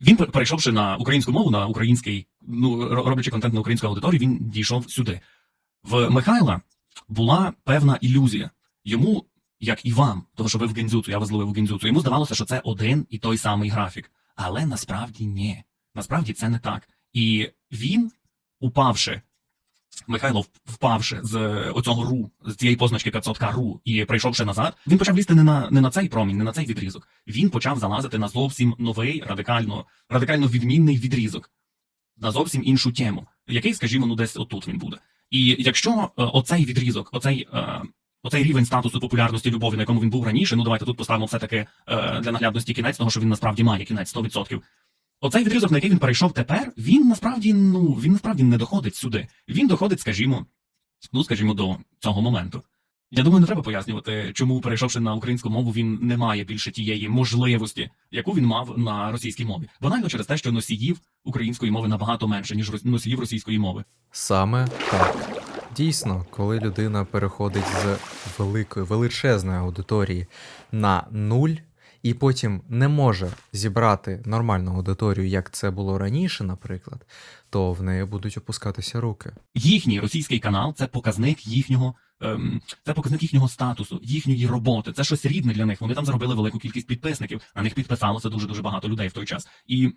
Він, перейшовши на українську мову, на український, ну, ро- роблячи контент на українську аудиторію, він дійшов сюди. В Михайла була певна ілюзія. Йому, як і вам, тому що ви в гензюцу, я вас зловив у гензюцу, йому здавалося, що це один і той самий графік. Але насправді ні. Насправді це не так. І він, упавши, Михайло, впавши з оцього ру, з цієї позначки 500к ру і прийшовши назад, він почав лізти не на, не на цей промінь, не на цей відрізок. Він почав залазити на зовсім новий, радикально, радикально відмінний відрізок, на зовсім іншу тему, який, скажімо, ну десь отут він буде. І якщо е, оцей відрізок, оцей, е, оцей рівень статусу популярності любові, на якому він був раніше, ну давайте тут поставимо все-таки е, для наглядності кінець того, що він насправді має кінець 100%. Оцей відрізок, на який він перейшов тепер, він насправді ну він насправді не доходить сюди. Він доходить, скажімо, ну скажімо, до цього моменту. Я думаю, не треба пояснювати, чому, перейшовши на українську мову, він не має більше тієї можливості, яку він мав на російській мові. Банально через те, що носіїв української мови набагато менше, ніж носіїв російської мови. Саме так. Дійсно, коли людина переходить з великої, величезної аудиторії на нуль, і потім не може зібрати нормальну аудиторію, як це було раніше, наприклад, то в неї будуть опускатися руки. Їхній російський канал це показник їхнього. Ем, це показник їхнього статусу, їхньої роботи. Це щось рідне для них. Вони там заробили велику кількість підписників. На них підписалося дуже дуже багато людей в той час. І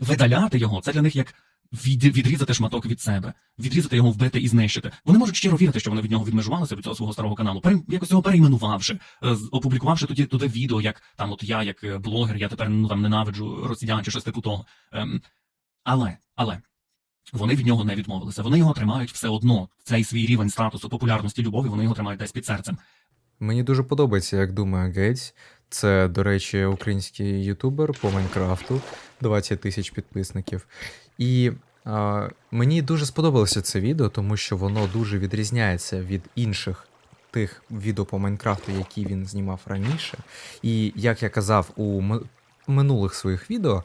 видаляти його це для них як від, відрізати шматок від себе, відрізати його, вбити і знищити. Вони можуть щиро вірити, що вони від нього відмежувалися від цього свого старого каналу, пере, якось його перейменувавши, е, опублікувавши тоді туди відео, як там, от я, як е, блогер, я тепер ну там ненавиджу росіян чи щось типу того. Ем, але, але. Вони від нього не відмовилися. Вони його тримають все одно. Цей свій рівень статусу, популярності, любові, вони його тримають десь під серцем. Мені дуже подобається, як думає Гейтс. Це, до речі, український ютубер по Майнкрафту, 20 тисяч підписників. І е, мені дуже сподобалося це відео, тому що воно дуже відрізняється від інших тих відео по Майнкрафту, які він знімав раніше. І як я казав у минулих своїх відео,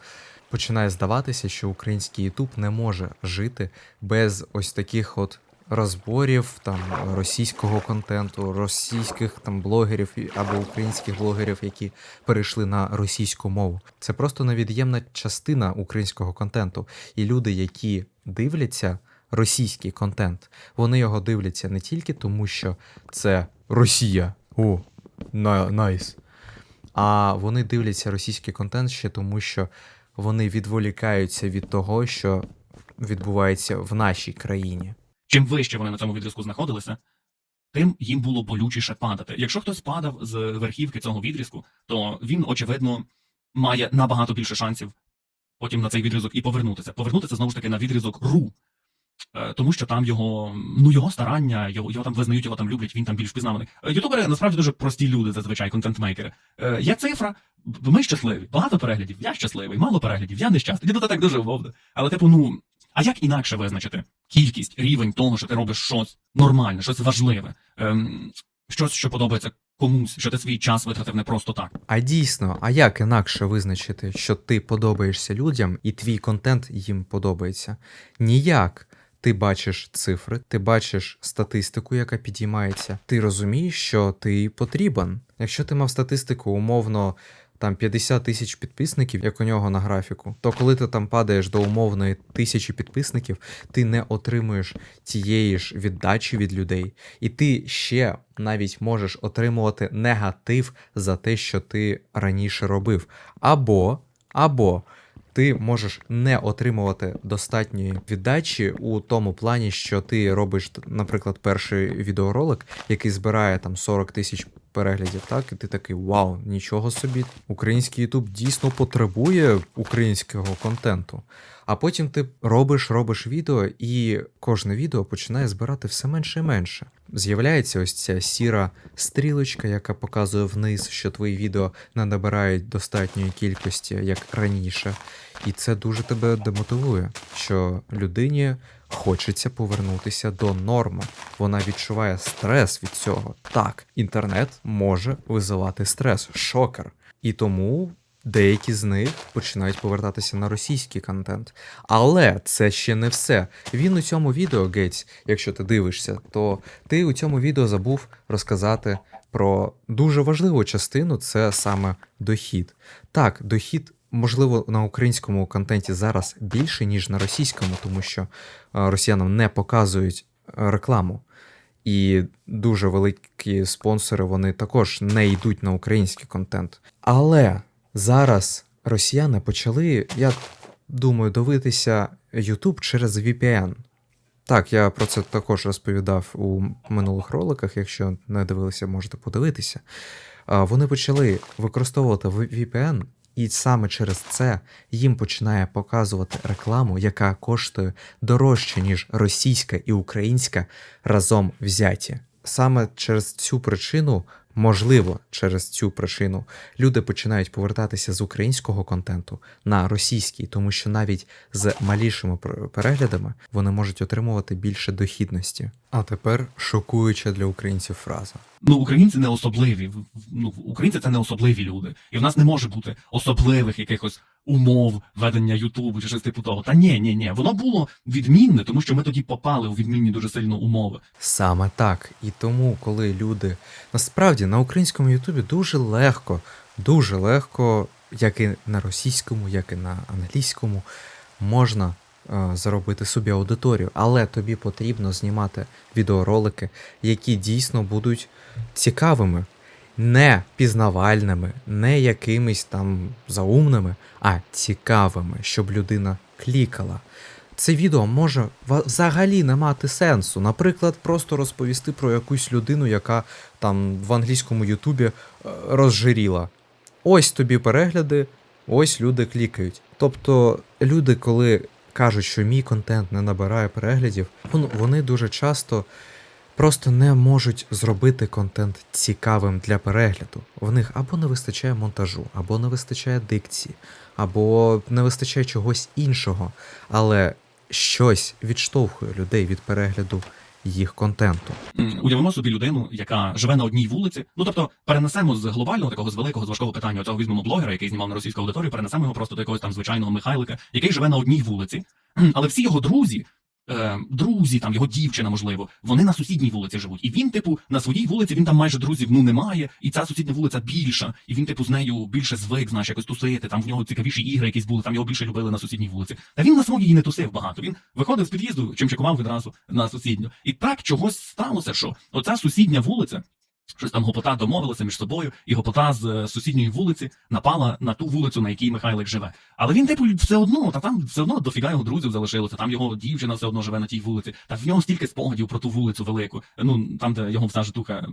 починає здаватися, що український Ютуб не може жити без ось таких от розборів там російського контенту, російських там блогерів або українських блогерів, які перейшли на російську мову. Це просто невід'ємна частина українського контенту. І люди, які дивляться російський контент, вони його дивляться не тільки тому, що це Росія. О, найс. А вони дивляться російський контент ще тому, що вони відволікаються від того, що відбувається в нашій країні. Чим вище вони на цьому відрізку знаходилися, тим їм було болючіше падати. Якщо хтось падав з верхівки цього відрізку, то він, очевидно, має набагато більше шансів потім на цей відрізок і повернутися. Повернутися знову ж таки на відрізок ру. Е, Тому що там його, ну його старання, його, його там визнають, його там люблять, він там більш впізнаваний. Е, Ютубери насправді дуже прості люди, зазвичай, контент-мейкери. Е, Є цифра, ми щасливі, багато переглядів, я щасливий, мало переглядів, я нещасний. Це так дуже умовно. Але, типу, ну, а як інакше визначити кількість, рівень того, що ти робиш щось нормальне, щось важливе, ем, щось, що подобається комусь, що ти свій час витратив не просто так. А дійсно, а як інакше визначити, що ти подобаєшся людям і твій контент їм подобається? Ніяк. Ти бачиш цифри, ти бачиш статистику, яка підіймається. Ти розумієш, що ти потрібен. Якщо ти мав статистику умовно там 50 тисяч підписників, як у нього на графіку, то коли ти там падаєш до умовної тисячі підписників, ти не отримуєш тієї ж віддачі від людей, і ти ще навіть можеш отримувати негатив за те, що ти раніше робив. Або, або ти можеш не отримувати достатньої віддачі у тому плані, що ти робиш, наприклад, перший відеоролик, який збирає там 40 тисяч переглядів, так, і ти такий вау, нічого собі. Український Ютуб дійсно потребує українського контенту. А потім ти робиш, робиш відео, і кожне відео починає збирати все менше і менше. З'являється ось ця сіра стрілочка, яка показує вниз, що твої відео не набирають достатньої кількості, як раніше. І це дуже тебе демотивує, що людині хочеться повернутися до норми. Вона відчуває стрес від цього. Так, інтернет може визивати стрес, шокер. І тому деякі з них починають повертатися на російський контент. Але це ще не все. Він у цьому відео, Гейтс, якщо ти дивишся, то ти у цьому відео забув розказати про дуже важливу частину це саме дохід. Так, дохід можливо, на українському контенті зараз більше, ніж на російському, тому що е, росіянам не показують е, рекламу. І дуже великі спонсори вони також не йдуть на український контент. Але зараз росіяни почали, я думаю, дивитися YouTube через VPN. Так, я про це також розповідав у минулих роликах. Якщо не дивилися, можете подивитися. Вони почали використовувати VPN, і саме через це їм починає показувати рекламу, яка коштує дорожче, ніж російська і українська разом взяті. Саме через цю причину, можливо, через цю причину люди починають повертатися з українського контенту на російський, тому що навіть з малішими пер- переглядами вони можуть отримувати більше дохідності. А тепер шокуюча для українців фраза. Ну, українці не особливі. Ну, українці це не особливі люди. І в нас не може бути особливих якихось умов ведення Ютубу чи щось типу того. Та ні, ні, ні. Воно було відмінне, тому що ми тоді попали у відмінні дуже сильно умови. Саме так. І тому, коли люди насправді на українському Ютубі дуже легко, дуже легко, як і на російському, як і на англійському, можна е, заробити собі аудиторію, але тобі потрібно знімати відеоролики, які дійсно будуть цікавими, не пізнавальними, не якимись там заумними, а цікавими, щоб людина клікала. Це відео може взагалі не мати сенсу. Наприклад, просто розповісти про якусь людину, яка там в англійському Ютубі е, розжиріла. Ось тобі перегляди, ось люди клікають. Тобто, люди, коли кажуть, що мій контент не набирає переглядів, вони дуже часто просто не можуть зробити контент цікавим для перегляду. В них або не вистачає монтажу, або не вистачає дикції, або не вистачає чогось іншого. Але щось відштовхує людей від перегляду їх контенту. Уявимо собі людину, яка живе на одній вулиці. Ну тобто перенесемо з глобального такого з великого з важкого питання. Оцього візьмемо блогера, який знімав на російську аудиторію, перенесемо його просто до якогось там звичайного Михайлика, який живе на одній вулиці. Але всі його друзі. Е, Друзі, там його дівчина, можливо, вони на сусідній вулиці живуть. І він, типу, на своїй вулиці він там майже друзів ну немає, і ця сусідня вулиця більша, і він, типу, з нею більше звик, знаєш, якось тусити. Там в нього цікавіші ігри якісь були, там його більше любили на сусідній вулиці. Та він на своїй не тусив багато. Він виходив з під'їзду, чим чекував відразу на сусідню. І так чогось сталося, що оця сусідня вулиця. Щось там гопота домовилася між собою, і гопота з е, сусідньої вулиці напала на ту вулицю, на якій Михайлик живе. Але він, типу, все одно, та там все одно дофіга його друзів залишилося. Там його дівчина все одно живе на тій вулиці. Та в нього стільки спогадів про ту вулицю велику. Ну там, де його вся житуха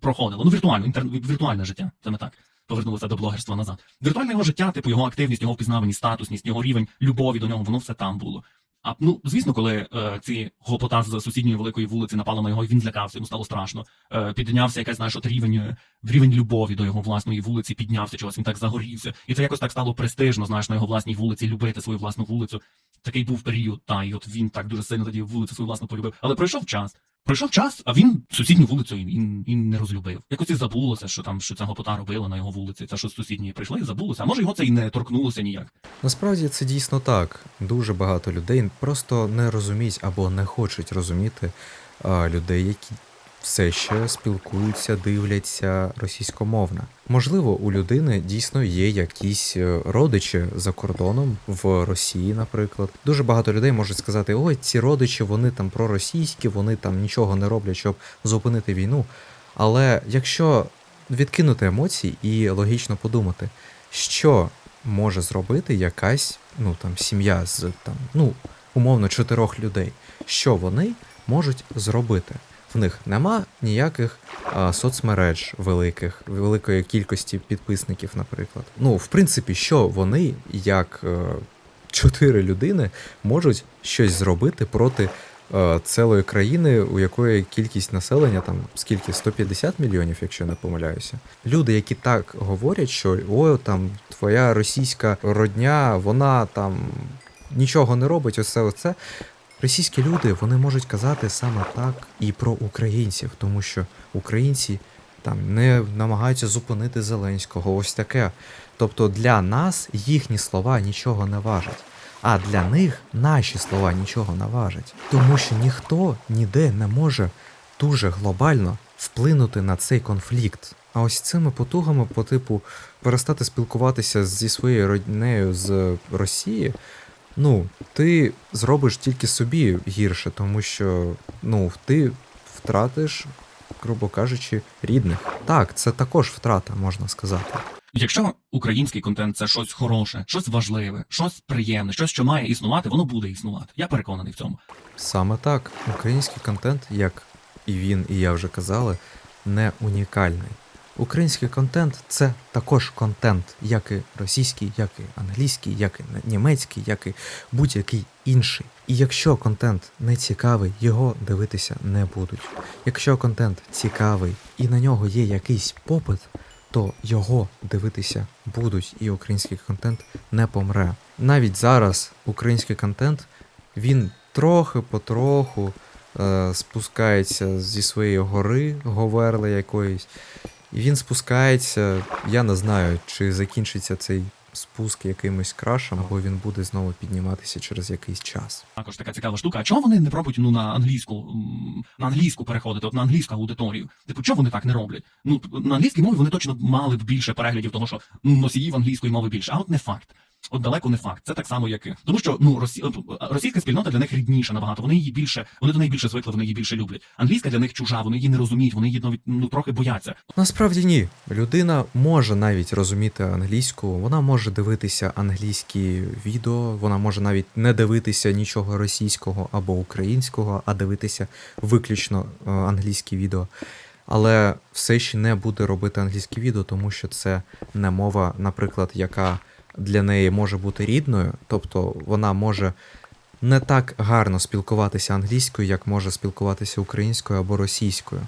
проходила. Ну, віртуально, інтер... віртуальне життя. Це ми так. Повернулися до блогерства назад. Віртуальне його життя, типу його активність, його впізнаваність, статусність, його рівень любові до нього, воно все там було. А ну звісно, коли е, ці гопота з сусідньої великої вулиці напали на його, і він злякався, йому стало страшно. Е, піднявся якась, знаєш, от рівень, е, рівень любові до його власної вулиці, піднявся чогось, він так загорівся. І це якось так стало престижно, знаєш, на його власній вулиці любити свою власну вулицю. Такий був період, та і от він так дуже сильно тоді вулицю свою власну полюбив. Але пройшов час. Пройшов час, а він сусідню вулицю і, і, і не розлюбив. Якось і забулося, що там що ця гопота робила на його вулиці. та що з сусідньої прийшли і забулося. А може його це і не торкнулося ніяк. Насправді це дійсно так. Дуже багато людей просто не розуміють або не хочуть розуміти а, людей, які все ще спілкуються, дивляться російськомовно. Можливо, у людини дійсно є якісь е, родичі за кордоном в Росії, наприклад. Дуже багато людей можуть сказати: ой, ці родичі, вони там проросійські, вони там нічого не роблять, щоб зупинити війну. Але якщо відкинути емоції і логічно подумати, що може зробити якась ну там сім'я з там, ну, умовно, чотирьох людей, що вони можуть зробити? В них нема ніяких а, соцмереж великих, великої кількості підписників, наприклад. Ну, в принципі, що вони, як е, чотири людини, можуть щось зробити проти е, цілої країни, у якої кількість населення там скільки 150 мільйонів, якщо не помиляюся. Люди, які так говорять, що о, там твоя російська родня, вона там нічого не робить, оце оце. Російські люди вони можуть казати саме так і про українців, тому що українці там не намагаються зупинити Зеленського, ось таке. Тобто для нас їхні слова нічого не важать. А для них наші слова нічого не важать. Тому що ніхто ніде не може дуже глобально вплинути на цей конфлікт. А ось цими потугами по типу перестати спілкуватися зі своєю роднею з Росії, ну, ти зробиш тільки собі гірше, тому що ну, ти втратиш, грубо кажучи, рідних. Так, це також втрата, можна сказати. Якщо український контент це щось хороше, щось важливе, щось приємне, щось, що має існувати, воно буде існувати. Я переконаний в цьому. Саме так, український контент, як і він, і я вже казали, не унікальний. Український контент це також контент, як і російський, як і англійський, як і німецький, як і будь-який інший. І якщо контент не цікавий, його дивитися не будуть. Якщо контент цікавий і на нього є якийсь попит, то його дивитися будуть, і український контент не помре. Навіть зараз український контент він трохи потроху е, спускається зі своєї гори, говерли якоїсь. І він спускається. Я не знаю, чи закінчиться цей спуск якимось крашем, або він буде знову підніматися через якийсь час. Також така цікава штука. А чого вони не пробують ну на англійську на англійську переходити, от на англійську аудиторію? Типу, чого вони так не роблять? Ну на англійській мові вони точно мали б більше переглядів, того що ну, носіїв англійської мови більше. А от не факт. От далеко не факт. Це так само, як і тому, що ну росі... російська спільнота для них рідніша набагато. Вони її більше, вони до неї більше звикли, вони її більше люблять. Англійська для них чужа, вони її не розуміють, вони її навіть ну трохи бояться. Насправді ні. Людина може навіть розуміти англійську, вона може дивитися англійські відео, вона може навіть не дивитися нічого російського або українського, а дивитися виключно е, англійські відео. Але все ще не буде робити англійські відео, тому що це не мова, наприклад, яка для неї може бути рідною, тобто вона може не так гарно спілкуватися англійською, як може спілкуватися українською або російською.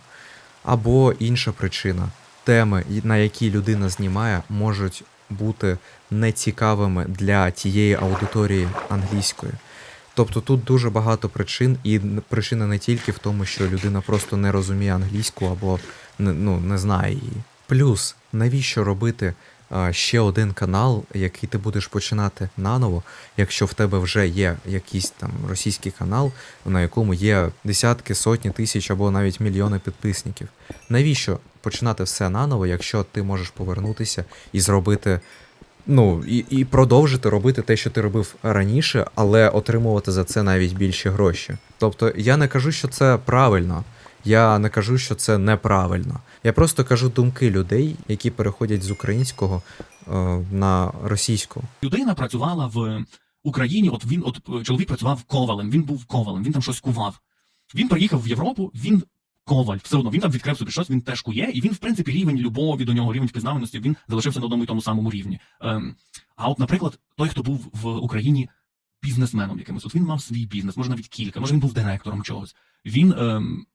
Або інша причина. Теми, на які людина знімає, можуть бути нецікавими для тієї аудиторії англійської. Тобто тут дуже багато причин, і причина не тільки в тому, що людина просто не розуміє англійську або не, ну, не знає її. Плюс, навіщо робити ще один канал, який ти будеш починати наново, якщо в тебе вже є якийсь там російський канал, на якому є десятки, сотні тисяч або навіть мільйони підписників. Навіщо починати все наново, якщо ти можеш повернутися і зробити. Ну, і, і продовжити робити те, що ти робив раніше, але отримувати за це навіть більші гроші. Тобто я не кажу, що це правильно, я не кажу, що це неправильно. Я просто кажу думки людей, які переходять з українського е, на російську. Людина працювала в Україні. От він, от е, чоловік працював ковалем. Він був ковалем, він там щось кував. Він приїхав в Європу, він коваль. Все одно він там відкрив собі щось, він теж кує, і він, в принципі, рівень любові до нього, рівень впізнаваності, він залишився на одному і тому самому рівні. Ем, а от, наприклад, той, хто був в Україні бізнесменом якимось, от він мав свій бізнес, може навіть кілька, може він був директором чогось. Він. Ем,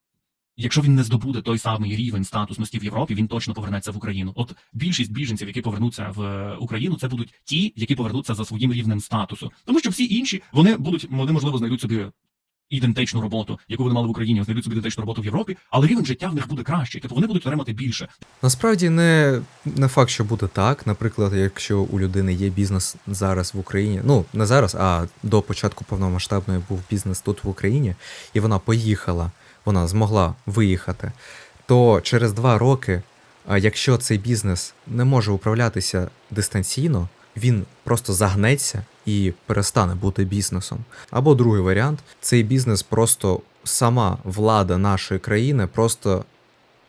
Якщо він не здобуде той самий рівень статусності в Європі, він точно повернеться в Україну. От більшість біженців, які повернуться в е, Україну, це будуть ті, які повернуться за своїм рівнем статусу. Тому що всі інші вони будуть вони можливо знайдуть собі ідентичну роботу, яку вони мали в Україні, знайдуть собі ідентичну роботу в Європі, але рівень життя в них буде кращий. Тобто вони будуть отримати більше. Насправді не, не факт, що буде так. Наприклад, якщо у людини є бізнес зараз в Україні, ну не зараз, а до початку повномасштабної був бізнес тут в Україні, і вона поїхала, вона змогла виїхати, то через два роки, якщо цей бізнес не може управлятися дистанційно, він просто загнеться і перестане бути бізнесом. Або другий варіант цей бізнес просто сама влада нашої країни просто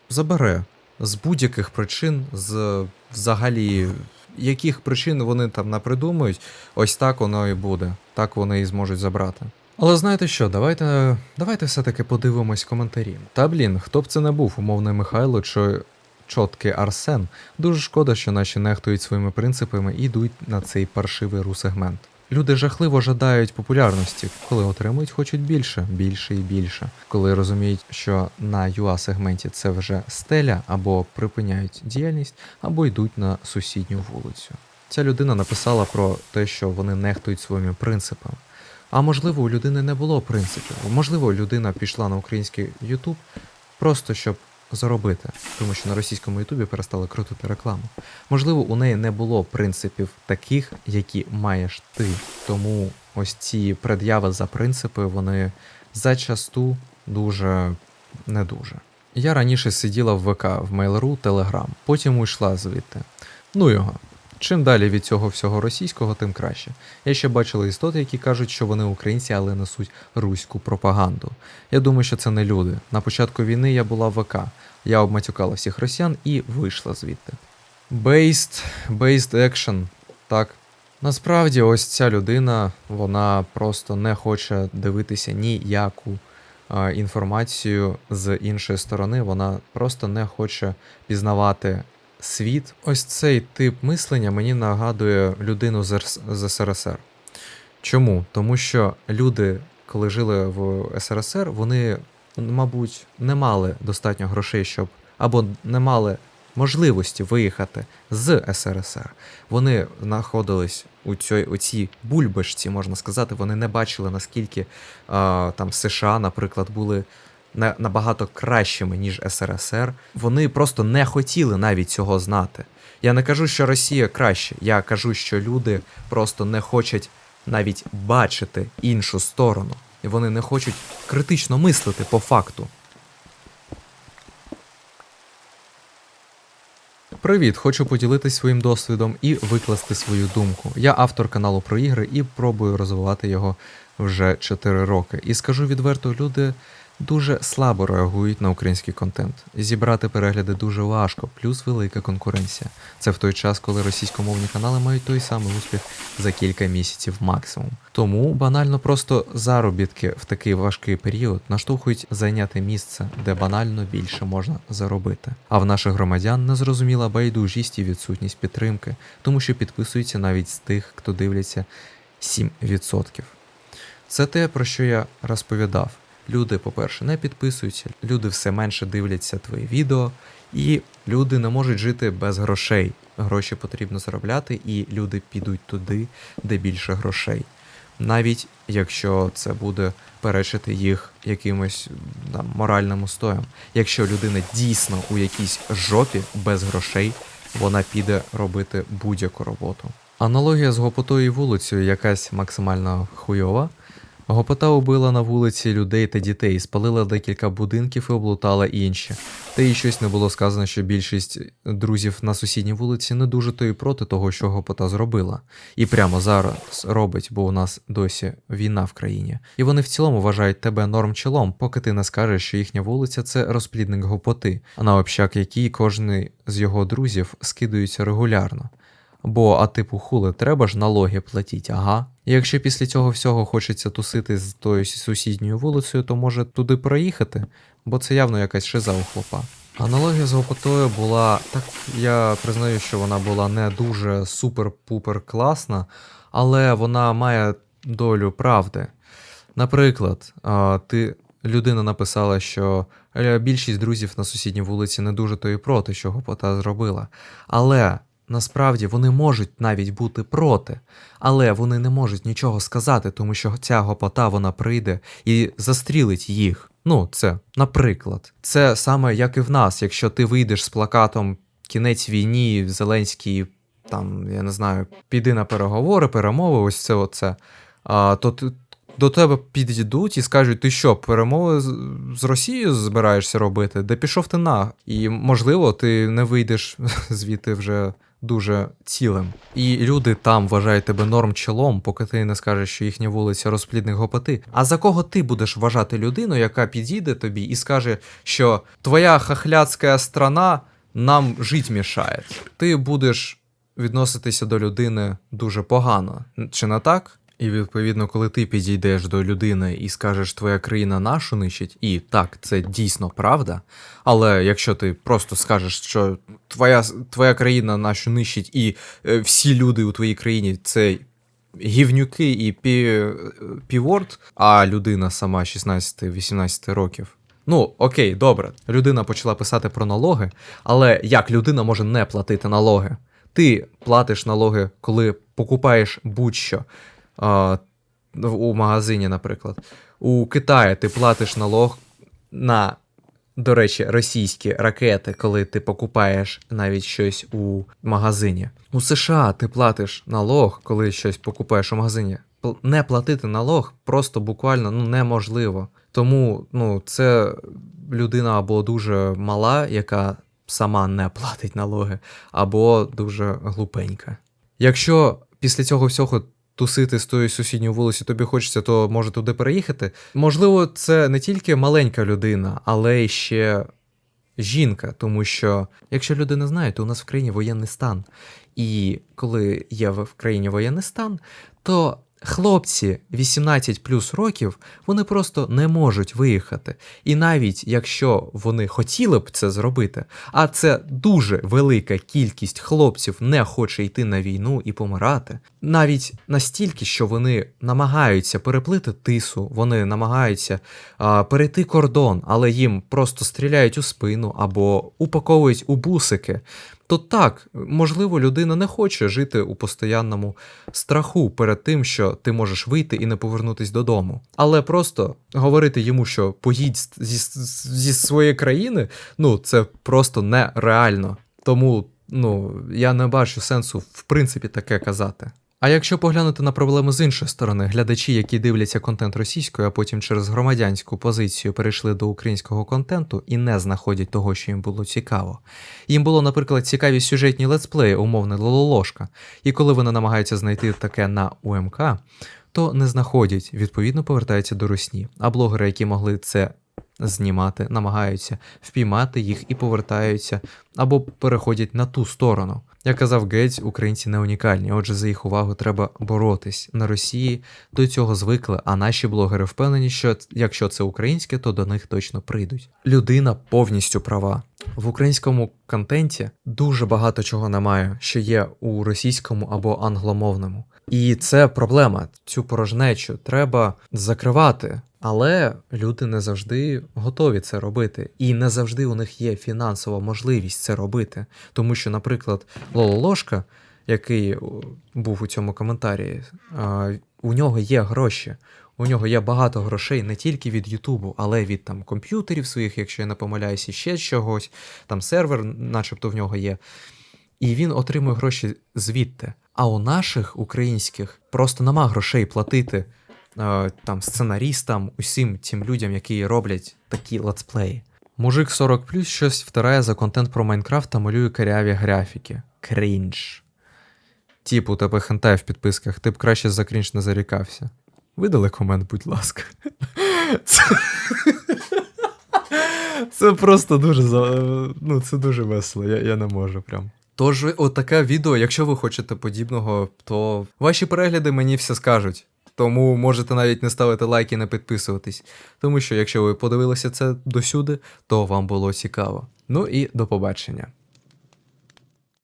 забере з будь-яких причин, з взагалі яких причин вони там напридумують, ось так воно і буде. Так вони і зможуть забрати. Але знаєте що, давайте, давайте все-таки подивимось коментарі. Та блін, хто б це не був, умовний Михайло чи чоткий Арсен. Дуже шкода, що наші нехтують своїми принципами і йдуть на цей паршивий ру-сегмент. Люди жахливо жадають популярності, коли отримують хочуть більше, більше і більше. Коли розуміють, що на UA сегменті це вже стеля, або припиняють діяльність, або йдуть на сусідню вулицю. Ця людина написала про те, що вони нехтують своїми принципами. А можливо, у людини не було принципів. Можливо, людина пішла на український YouTube просто щоб заробити, тому що на російському Ютубі перестали крутити рекламу. Можливо, у неї не було принципів таких, які маєш ти. Тому ось ці пред'яви за принципи, вони зачасту дуже не дуже. Я раніше сиділа в ВК, в Mail.ru, Telegram, потім уйшла звідти. Ну його. Чим далі від цього всього російського, тим краще. Я ще бачила істоти, які кажуть, що вони українці, але несуть руську пропаганду. Я думаю, що це не люди. На початку війни я була в ВК. Я обматюкала всіх росіян і вийшла звідти. Based, based action. Так. Насправді, ось ця людина, вона просто не хоче дивитися ніяку а, інформацію з іншої сторони. Вона просто не хоче пізнавати світ. Ось цей тип мислення мені нагадує людину з, СРСР. Чому? Тому що люди, коли жили в СРСР, вони, мабуть, не мали достатньо грошей, щоб або не мали можливості виїхати з СРСР. Вони знаходились у цій, у цій бульбашці, можна сказати, вони не бачили, наскільки а, там США, наприклад, були набагато кращими, ніж СРСР. Вони просто не хотіли навіть цього знати. Я не кажу, що Росія краще, я кажу, що люди просто не хочуть навіть бачити іншу сторону. І вони не хочуть критично мислити по факту. Привіт, хочу поділитись своїм досвідом і викласти свою думку. Я автор каналу про ігри і пробую розвивати його вже 4 роки. І скажу відверто, люди дуже слабо реагують на український контент. Зібрати перегляди дуже важко, плюс велика конкуренція. Це в той час, коли російськомовні канали мають той самий успіх за кілька місяців максимум. Тому банально просто заробітки в такий важкий період наштовхують зайняти місце, де банально більше можна заробити. А в наших громадян незрозуміла байдужість і відсутність підтримки, тому що підписуються навіть з тих, хто дивляться 7%. Це те, про що я розповідав. Люди, по-перше, не підписуються, люди все менше дивляться твої відео, і люди не можуть жити без грошей. Гроші потрібно заробляти, і люди підуть туди, де більше грошей. Навіть якщо це буде перечити їх якимось там, моральним устоям. Якщо людина дійсно у якійсь жопі без грошей, вона піде робити будь-яку роботу. Аналогія з гопотою і вулицею якась максимально хуйова. Гопота убила на вулиці людей та дітей, спалила декілька будинків і облутала інші. Та й щось не було сказано, що більшість друзів на сусідній вулиці не дуже то і проти того, що гопота зробила. І прямо зараз робить, бо у нас досі війна в країні. І вони в цілому вважають тебе норм чолом, поки ти не скажеш, що їхня вулиця це розплідник гопоти, а на общак який кожний з його друзів скидується регулярно. Бо, а типу, хули, треба ж налоги платіть, ага. Якщо після цього всього хочеться тусити з тою сусідньою вулицею, то може туди проїхати, бо це явно якась шиза у хлопа. Аналогія з гопотою була, так я признаю, що вона була не дуже супер-пупер класна, але вона має долю правди. Наприклад, ти людина написала, що е, більшість друзів на сусідній вулиці не дуже то і проти, що гопота зробила. Але насправді вони можуть навіть бути проти, але вони не можуть нічого сказати, тому що ця гопота вона прийде і застрілить їх. Ну, це, наприклад, це саме як і в нас, якщо ти вийдеш з плакатом кінець війні, Зеленський, там, я не знаю, піди на переговори, перемови, ось це оце. А, то ти, до тебе підійдуть і скажуть, ти що, перемови з, Росією збираєшся робити? Де пішов ти на? І можливо, ти не вийдеш звідти вже дуже цілим. І люди там вважають тебе норм чолом, поки ти не скажеш, що їхня вулиця розплідних гопоти. А за кого ти будеш вважати людину, яка підійде тобі і скаже, що твоя хахляцька страна нам жить мішає? Ти будеш відноситися до людини дуже погано, чи не так? І відповідно, коли ти підійдеш до людини і скажеш, твоя країна нашу нищить, і так, це дійсно правда. Але якщо ти просто скажеш, що твоя, твоя країна нашу нищить, і е, всі люди у твоїй країні це гівнюки і пі, піворд, а людина сама 16-18 років. Ну, окей, добре. Людина почала писати про налоги, але як людина може не платити налоги? Ти платиш налоги, коли покупаєш будь-що а, у магазині, наприклад. У Китаї ти платиш налог на, до речі, російські ракети, коли ти покупаєш навіть щось у магазині. У США ти платиш налог, коли щось покупаєш у магазині. не платити налог просто буквально ну, неможливо. Тому ну, це людина або дуже мала, яка сама не платить налоги, або дуже глупенька. Якщо після цього всього тусити з тої сусідньої вулиці тобі хочеться, то може туди переїхати. Можливо, це не тільки маленька людина, але ще жінка. Тому що, якщо люди не знають, то у нас в країні воєнний стан. І коли є в країні воєнний стан, то хлопці 18 плюс років вони просто не можуть виїхати. І навіть якщо вони хотіли б це зробити, а це дуже велика кількість хлопців не хоче йти на війну і помирати, навіть настільки, що вони намагаються переплити тису, вони намагаються а, перейти кордон, але їм просто стріляють у спину або упаковують у бусики. То так, можливо, людина не хоче жити у постоянному страху перед тим, що ти можеш вийти і не повернутись додому. Але просто говорити йому, що поїдь зі, зі своєї країни, ну це просто нереально. Тому ну я не бачу сенсу в принципі таке казати. А якщо поглянути на проблеми з іншої сторони, глядачі, які дивляться контент російською, а потім через громадянську позицію перейшли до українського контенту і не знаходять того, що їм було цікаво. Їм було, наприклад, цікаві сюжетні летсплеї, умовне лололожка, і коли вони намагаються знайти таке на УМК, то не знаходять, відповідно повертаються до русні. А блогери, які могли це знімати, намагаються впіймати їх і повертаються або переходять на ту сторону. Як казав Гець, українці не унікальні, отже, за їх увагу треба боротись. На Росії до цього звикли, а наші блогери впевнені, що якщо це українське, то до них точно прийдуть. Людина повністю права. В українському контенті дуже багато чого немає, що є у російському або англомовному. І це проблема. Цю порожнечу треба закривати. Але люди не завжди готові це робити, і не завжди у них є фінансова можливість це робити. Тому що, наприклад, Лололошка, який був у цьому коментарі, у нього є гроші. У нього є багато грошей не тільки від Ютубу, але від там комп'ютерів своїх, якщо я не помиляюся, ще чогось. Там сервер, начебто, в нього є. І він отримує гроші звідти. А у наших українських просто нема грошей платити е, там сценарістам, усім тим людям, які роблять такі летсплеї. Мужик 40 плюс щось втирає за контент про Майнкрафт та малює каряві графіки. Крінж. Тіп, у тебе хентай в підписках, ти б краще за крінж не зарікався. Видали комент, будь ласка. Це, це просто дуже ну, це дуже весело, я, я не можу прям. Тож, отаке відео, якщо ви хочете подібного, то ваші перегляди мені все скажуть. Тому можете навіть не ставити лайк і не підписуватись. Тому що якщо ви подивилися це досюди, то вам було цікаво. Ну і до побачення.